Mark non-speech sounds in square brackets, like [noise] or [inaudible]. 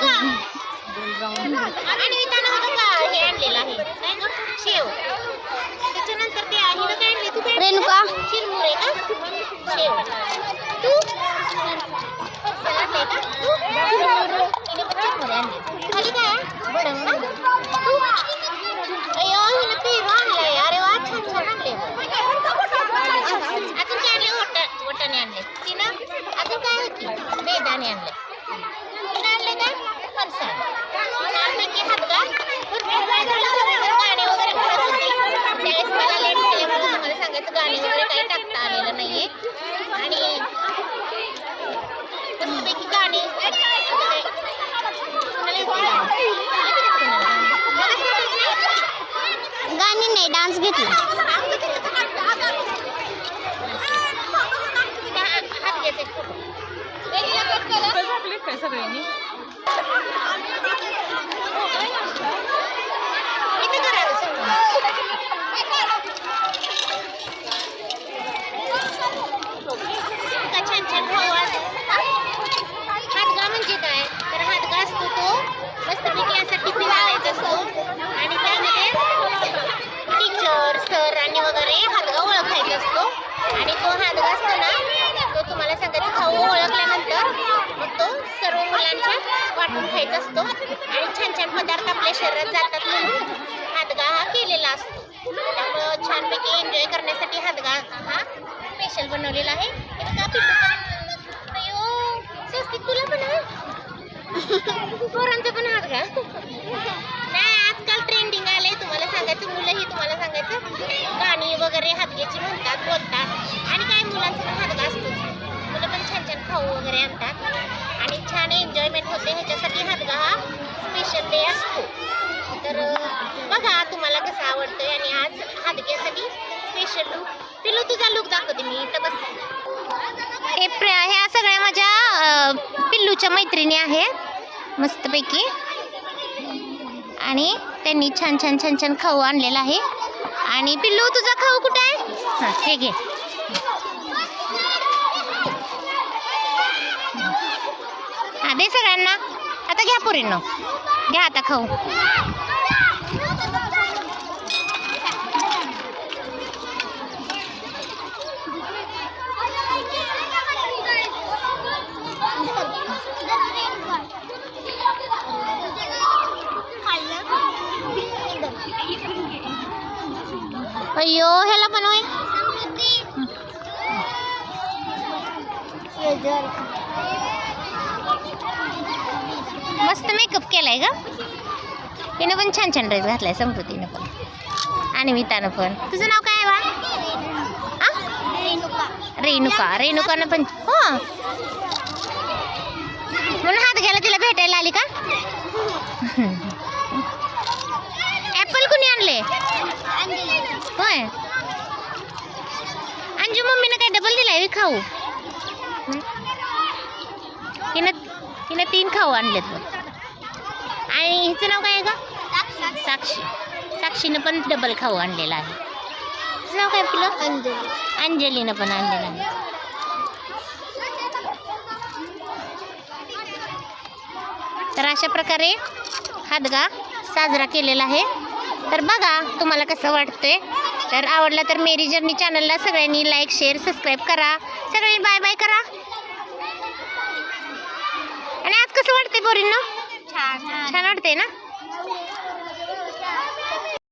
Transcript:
आणि विधान होतं का हे आणलेलं आहे. काय गं? शेव. त्याच्यानंतर ते आहे ना काय आणले तू? काय रेणुका. चिरमुरे का? शेव. तू? फरसाण आणलंय का? तू? हिने पण चिरमुरे आणले खाली काय? आहे? भडंग ना तू? अय्यो हिने पेरू आणलाय. अरे वा छान छान आणले अजून काय आणले वट वटाणे आणले. तिनं? अजून काय होती? बेदाणे आणले नाही. डान्स घेतला हात घेते फोटो झोपलेत काय सगळ्यांनी इथे करा समोर. इतका छान छान खाऊ आज. हातगा म्हणजे काय तर हातगा असतो तो मस्तपैकी असा टिफिन आणायचा असतो आणि त्यामध्ये टीचर सर आणि वगैरे हातगा ओळखायचा असतो आणि तो हातगा असतो ना तो तुम्हाला सांगायचं खाऊ ओळखल्यानंतर मग तो सर्व मुलांच्या वाटून खायचा असतो आणि छान छान पदार्थ आपल्या शरीरात जातात म्हणून हातगा हा केलेला असतो. त्यामुळं छानपैकी एन्जॉय करण्यासाठी हातगा हा स्पेशल बनवलेला आहे. स्वस्तिक तुला पण आहे? [laughs] पोरांचं पण होते ह्याच्यासाठी हातगा हा स्पेशल डे असतो. तर बघा तुम्हाला कसं आवडतं आणि आज हादग्यासाठी स्पेशल लुक पिलू तुझा लुक दाखवते मी. इथं बस. हे प्र ह्या सगळ्या माझ्या पिल्लूच्या मैत्रिणी आहेत मस्तपैकी. आणि त्यांनी छान छान छान छान खाऊ आणलेला आहे. आणि पिल्लू तुझा खाऊ कुठे आहे? हां हे घे. दे सगळ्यांना. आता घ्या पुरीनो. घ्या आता खाऊ. अय्यो ह्याला पण होय. मस्त मेकअप केलाय का तिनं पण छान छान ड्रेस घातलाय समृद्धीनं पण. आणि मितानं पण. तुझं नाव काय आहे बा रेणुका. रेणुकानं पण हो. म्हणून हात घ्यायला तिला भेटायला आली का? ऍपल कुणी आणले होय. अंजू मम्मीनं काय डबल दिलाय खाऊ हिनं तिनं तीन खाऊ आणलेत बघ. आणि हिचं नाव काय आहे का साक्षी. साक्षीनं पण डबल खाऊ आणलेला आहे. हिचं नाव काय आपलं? अंजली अंजलीनं पण आणलेलं आहे. तर अशा प्रकारे हादगा साजरा केलेला आहे. तर बघा तुम्हाला कसं वाटतंय. तर आवडला तर मेरी जर्नी चॅनलला सगळ्यांनी लाईक शेअर सबस्क्राईब करा. सगळ्यांनी बाय बाय करा आणि आज कसं वाटतंय पोरींना छान. छान वाटतंय ना?